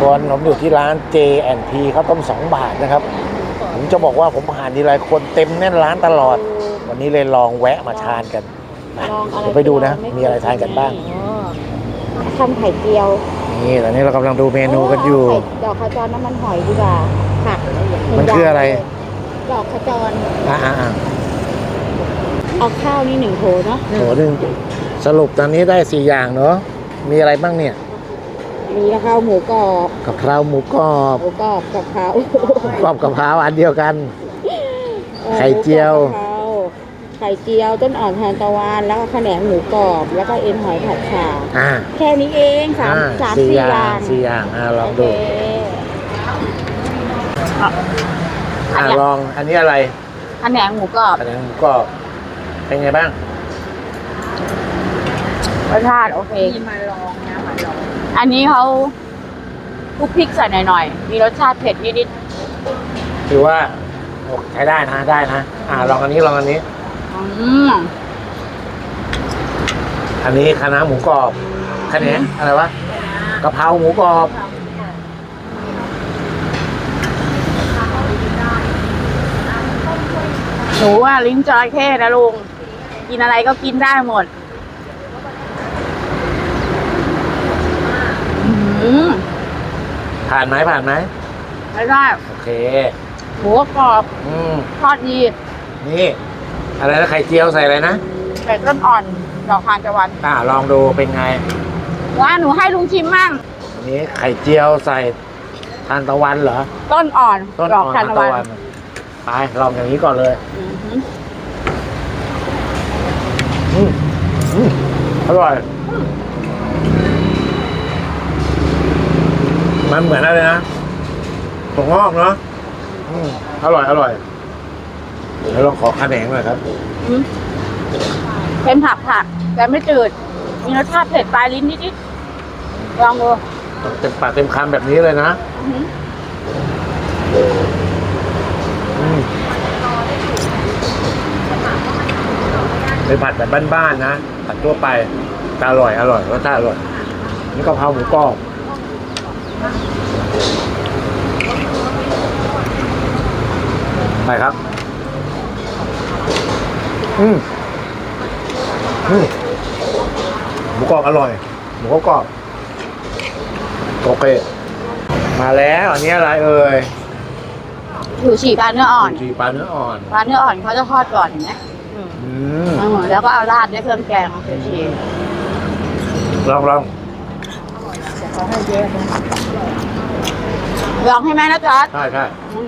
คนผมอยู่ที่ร้าน J&P ข้าวต้ม2 บาทนะครับ ผมจะบอกว่าผมผ่านทีไรคนเต็มแน่นร้านตลอด วันนี้เลยลองแวะมาทานกันไปลองอะไรเดี๋ยวไปดูนะ มีอะไรทานกันบ้าง อ๋อทำไข่เจียวนี่ตอนนี้เรากำลังดูเมนูกันอยู่ไข่ดอกขจรน้ำมันหอยดีกว่าผักมันคืออะไร ดอกขจรอ่าอ่าเอาข้าวนี่หนึ่งโถเนาะโหหนึ่งสรุปตอนนี้ได้สี่อย่างเนาะมีอะไรบ้างเนี่ย มีกะเพราหมูกรอบกะเพราหมูกรอบหมูกรอบกะเพรากรอบกะเพราอันเดียวกันออไข่เจียวหมูกรอบกะเพราไข่เจียวต้นอ่อนทานตะวันแล้วก็ขนงหมูกรอบ แล้วก็เอ็นหอยผัดฉ่าอ่าแค่นี้เองสามอ่สามสี่สี่ออย่าย่างงสี่อย่างอ่าลองโอดูเคอ่าลองอันนี้อะไรขนงหมูกรอบอันนี้หมูกรอบเป็นไงบ้าง รสชาติโอเคมาลองนะมาลองอันนี้เขาคลุกพริกใส่หน่อยๆ มีรสชาติเผ็ดนิดถือว่าโอใช้ได้นะ ได้นะ อ่า ลองอันนี้ลองอันนี้ ๆอืม อันนี้คณะน้าหมูกรอบคะแนนอะไรวะกะเพราหมูกรอบ หนูว่าลิ้นจระเข้นะลุง กินอะไรก็กินได้หมด อืม ผ่านไหมผ่านไหมไม่ได้โอเคหมูกรอบอืมทอดดีนี่ อะไรนะไข่เจียวใส่อะไรนะไก่ต้นอ่อนดอกทานตะวันอ่าลองดูเป็นไงว่าหนูให้ลุงชิมมั่งอันนี้ไข่เจียวใส่ทานตะวันเหรอต้นอ่อนต้นดอ่ออกนทานทานตะตะวัวันนไปลองอย่างนี้ก่อนเลยอือหืออืมอืมอร่อย มันเหมือนอะไรนะถั่วงอกเนาะอืมอร่อยอร่อยเดี๋ยวลองขอคะแนนหน่อยครับ อืมเป็นผักผักแต่ไม่จืด มีรสชาติเผ็ดปลายลิ้นนิดๆลองดูเต็มปากเต็มคำแบบนี้เลยนะอือหืออืมเป็นผัดแบบบ้านๆนะผัดทั่วไปแต่อร่อยอร่อยรสชาติอร่อยนี่กะเพราหมูกรอบ ไปครับ อืมอืมหมูกรอบอร่อย หมูกรอบโอเค มาแล้วอันนี้อะไรเอ่ยอยู่ฉี่ปลาเนื้ออ่อนจีปลาเนื้ออ่อน ปลาเนื้ออ่อนเขาจะทอดก่อนเห็นไหมอืมอืมเออแล้วก็เอาราดด้วยเครื่องแกงของชีลองลองลองให้แม่นะจ๊อดใช่ใช่อื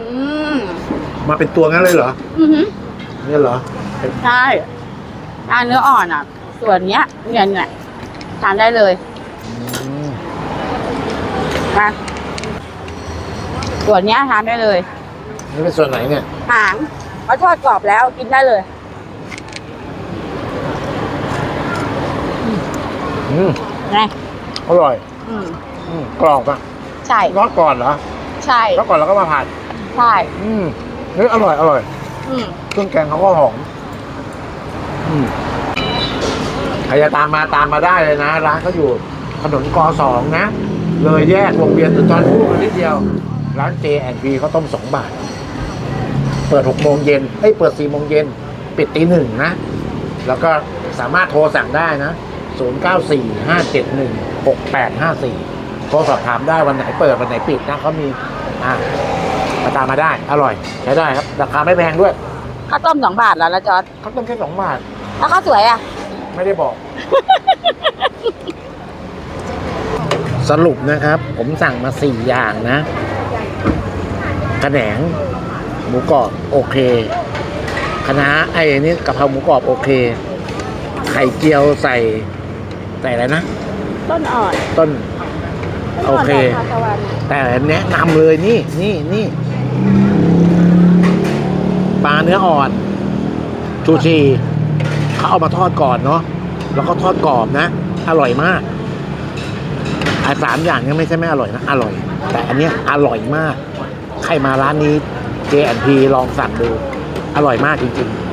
ม มาเป็นตัวงั้นเลยเหรออือหือเนี่ยเหรอเป็นใช่ปลาเนื้ออ่อนอะ ส่วนเนี้ยเนี่ยเนี่ยทานได้เลยอืมมาส่วนเนี้ยทานได้เลยนี่เป็นส่วนไหนเนี่ยหางเขาทอดกรอบแล้วกินได้เลย อืมไง อร่อยอืม อืมกรอบอะใช่ ทอดก่อนเหรอใช่ ทอดก่อนแล้วก็มาผัด ใช่ อืม เฮ้ยอร่อยอร่อยอืมเครื่องแกงเขาก็หอมอืมใครจะตามมาตามมาได้เลยนะร้านเขาอยู่ถนนกสองนะ เลยแยกวงเวียนสุนทรภู่มานิดเดียว ร้าน J&B เขาต้มสองบาท เปิดหกโมงเย็นเอ้ยเปิดสี่โมงเย็นปิดตีหนึ่งนะ แล้วก็สามารถโทรสั่งได้นะศูนย์เก้าสี่ห้าเจ็ดหนึ่งหกแปดห้าสี่โทรสอบถามได้วันไหนเปิดวันไหนปิดนะเขามีอ่า มาตามมาได้ อร่อยใช้ได้ครับ ราคาไม่แพงด้วยข้าวต้มสองบาทแล้วละจอดเขาต้มแค่สองบาท แล้วข้าวสวยอะ ไม่ได้บอก สรุปนะครับ ผมสั่งมาสี่อย่างนะขะแหนง หมูกรอบโอเคคะน้าไอ้นี่กะเพราหมูกรอบโอเค ไข่เจียวใส่ ใส่อะไรนะ ต้นอ่อนต้นโอเคต้นอ่อนดกทานตะวัน แต่แนะนำเลยนี่นี่นี่ ปลาเนื้ออ่อนชูชีเขาเอามาทอดก่อนเนาะแล้วก็ทอดกรอบนะ อร่อยมากไอ้สามอย่างนี้ไม่ใช่ไม่อร่อยนะ อร่อย แต่อันเนี้ยอร่อยมาก ใครมาร้านนี้ J&P ลองสั่งดู อร่อยมากจริง ๆ